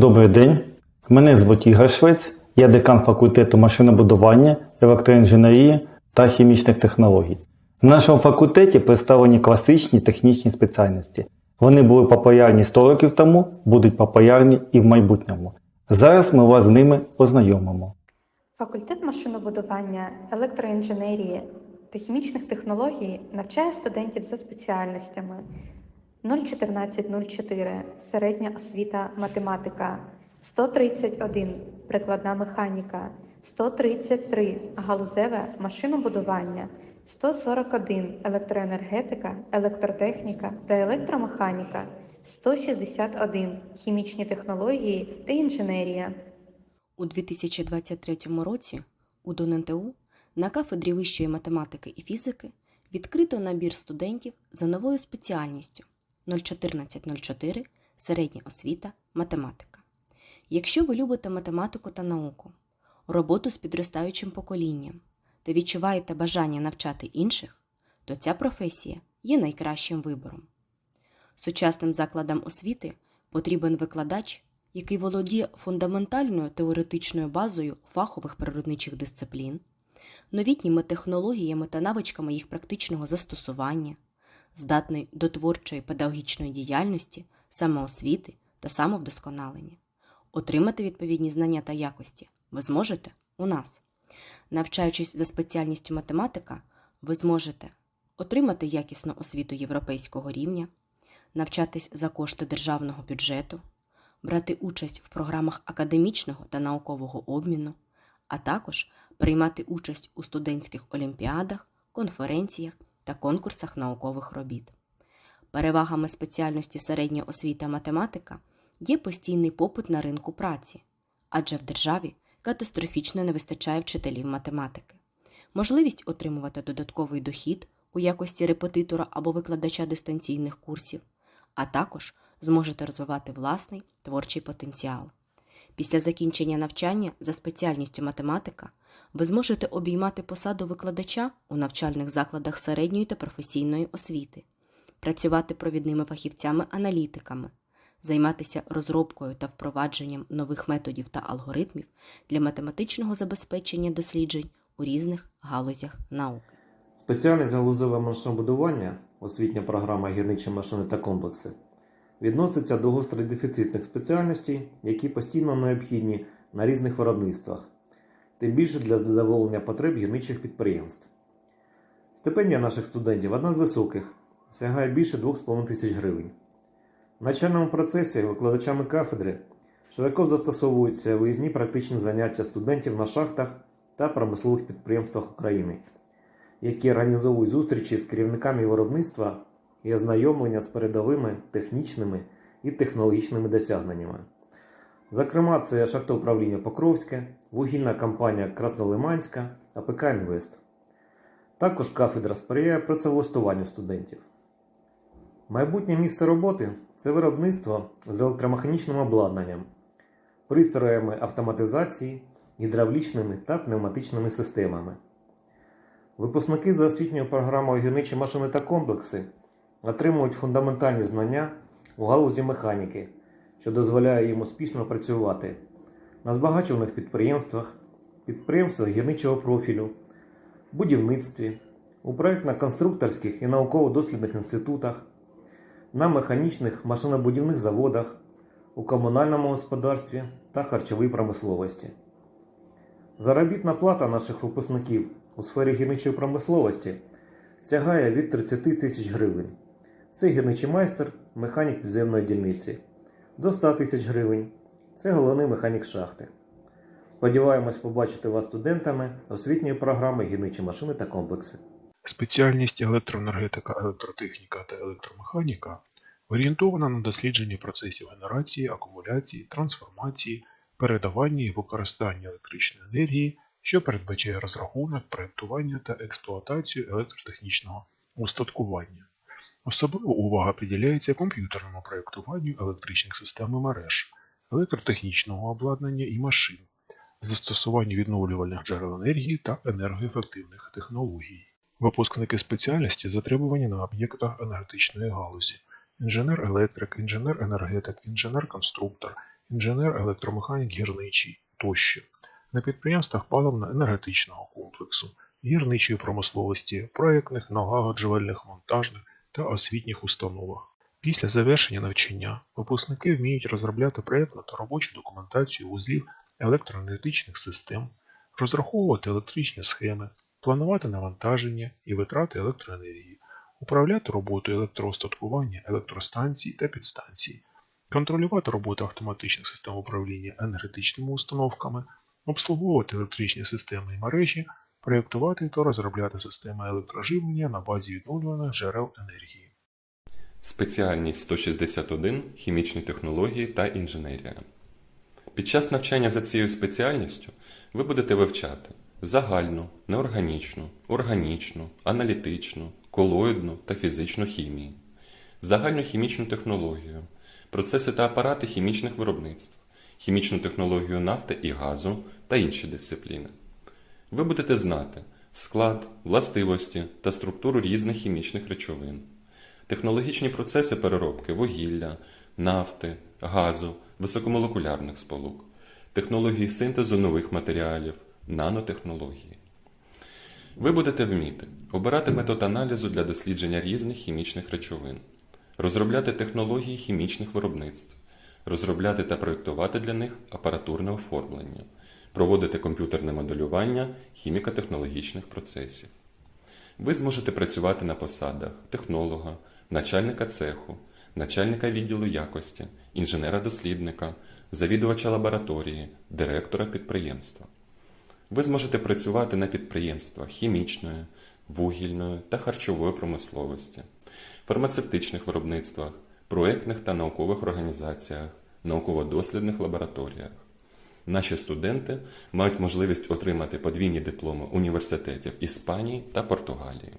Добрий день. Мене звуть Ігор Швець, я декан факультету машинобудування, електроінженерії та хімічних технологій. В нашому факультеті представлені класичні технічні спеціальності. Вони були популярні 100 років тому, будуть популярні і в майбутньому. Зараз ми вас з ними ознайомимо. Факультет машинобудування, електроінженерії та хімічних технологій навчає студентів за спеціальностями 01404 середня освіта математика, 131 прикладна механіка, 133 галузеве машинобудування, 141 електроенергетика, електротехніка та електромеханіка, 161 хімічні технології та інженерія. У 2023 році у ДонНТУ на кафедрі вищої математики і фізики відкрито набір студентів за новою спеціальністю 01404 середня освіта математика. Якщо ви любите математику та науку, роботу з підростаючим поколінням та відчуваєте бажання навчати інших, то ця професія є найкращим вибором. Сучасним закладам освіти потрібен викладач, який володіє фундаментальною теоретичною базою фахових природничих дисциплін, новітніми технологіями та навичками їх практичного застосування, здатний до творчої педагогічної діяльності, самоосвіти та самовдосконалення. Отримати відповідні знання та якості ви зможете у нас. Навчаючись за спеціальністю математика, ви зможете отримати якісну освіту європейського рівня, навчатись за кошти державного бюджету, брати участь в програмах академічного та наукового обміну, а також приймати участь у студентських олімпіадах, конференціях та конкурсах наукових робіт. Перевагами спеціальності середня освіта математика є постійний попит на ринку праці, адже в державі катастрофічно не вистачає вчителів математики. Можливість отримувати додатковий дохід у якості репетитора або викладача дистанційних курсів, а також зможете розвивати власний творчий потенціал. Після закінчення навчання за спеціальністю математика ви зможете обіймати посаду викладача у навчальних закладах середньої та професійної освіти, працювати провідними фахівцями-аналітиками, займатися розробкою та впровадженням нових методів та алгоритмів для математичного забезпечення досліджень у різних галузях науки. Спеціальність галузеве машинобудування, освітня програма гірничі машини та комплекси, відноситься до гостродефіцитних спеціальностей, які постійно необхідні на різних виробництвах, тим більше для задоволення потреб гірничих підприємств. Стипендія наших студентів одна з високих, сягає більше 2,5 тисяч гривень. В навчальному процесі викладачами кафедри широко застосовуються виїзні практичні заняття студентів на шахтах та промислових підприємствах України, які організовують зустрічі з керівниками виробництва і ознайомлення з передовими технічними і технологічними досягненнями. Зокрема, це шахтоуправління Покровське, вугільна компанія Краснолиманська, АПК Інвест. Також кафедра сприяє працевлаштуванню студентів. Майбутнє місце роботи це виробництво з електромеханічним обладнанням, пристроями автоматизації, гідравлічними та пневматичними системами. Випускники за освітньою програмою гірничі машини та комплекси отримують фундаментальні знання у галузі механіки, що дозволяє їм успішно працювати на збагачуваних підприємствах, підприємствах гірничого профілю, будівництві, у проєктно-конструкторських і науково-дослідних інститутах, на механічних машинобудівних заводах, у комунальному господарстві та харчовій промисловості. Заробітна плата наших випускників у сфері гірничої промисловості сягає від 30 тисяч гривень. Це гірничий майстер, механік підземної дільниці. До 100 тисяч гривень. Це головний механік шахти. Сподіваємось побачити вас студентами освітньої програми гірничі машини та комплекси. Спеціальність електроенергетика, електротехніка та електромеханіка орієнтована на дослідження процесів генерації, акумуляції, трансформації, передавання і використання електричної енергії, що передбачає розрахунок, проєктування та експлуатацію електротехнічного устаткування. Особлива увага приділяється комп'ютерному проєктуванню електричних систем і мереж, електротехнічного обладнання і машин, застосуванню відновлювальних джерел енергії та енергоефективних технологій. Випускники спеціальності затребувані на об'єктах енергетичної галузі: інженер-електрик, інженер-енергетик, інженер-конструктор, інженер, електромеханік, гірничий тощо. На підприємствах паливно-енергетичного комплексу, гірничої промисловості, проєктних, налагоджувальних, монтажних та освітніх установах. Після завершення навчання випускники вміють розробляти проєктну та робочу документацію вузлів електроенергетичних систем, розраховувати електричні схеми, планувати навантаження і витрати електроенергії, управляти роботою електроостаткування електростанцій та підстанцій, контролювати роботу автоматичних систем управління енергетичними установками, обслуговувати електричні системи і мережі, проєктувати та розробляти системи електроживлення на базі відновлюваних джерел енергії. Спеціальність 161 хімічні технології та інженерія. Під час навчання за цією спеціальністю ви будете вивчати загальну, неорганічну, органічну, аналітичну, колоїдну та фізичну хімії, загальну хімічну технологію, процеси та апарати хімічних виробництв, хімічну технологію нафти і газу та інші дисципліни. Ви будете знати склад, властивості та структуру різних хімічних речовин, технологічні процеси переробки вугілля, нафти, газу, високомолекулярних сполук, технології синтезу нових матеріалів, нанотехнології. Ви будете вміти обирати метод аналізу для дослідження різних хімічних речовин, розробляти технології хімічних виробництв, розробляти та проєктувати для них апаратурне оформлення, проводити комп'ютерне моделювання хіміко-технологічних процесів. Ви зможете працювати на посадах технолога, начальника цеху, начальника відділу якості, інженера-дослідника, завідувача лабораторії, директора підприємства. Ви зможете працювати на підприємствах хімічної, вугільної та харчової промисловості, фармацевтичних виробництвах, проектних та наукових організаціях, науково-дослідних лабораторіях. Наші студенти мають можливість отримати подвійні дипломи університетів Іспанії та Португалії.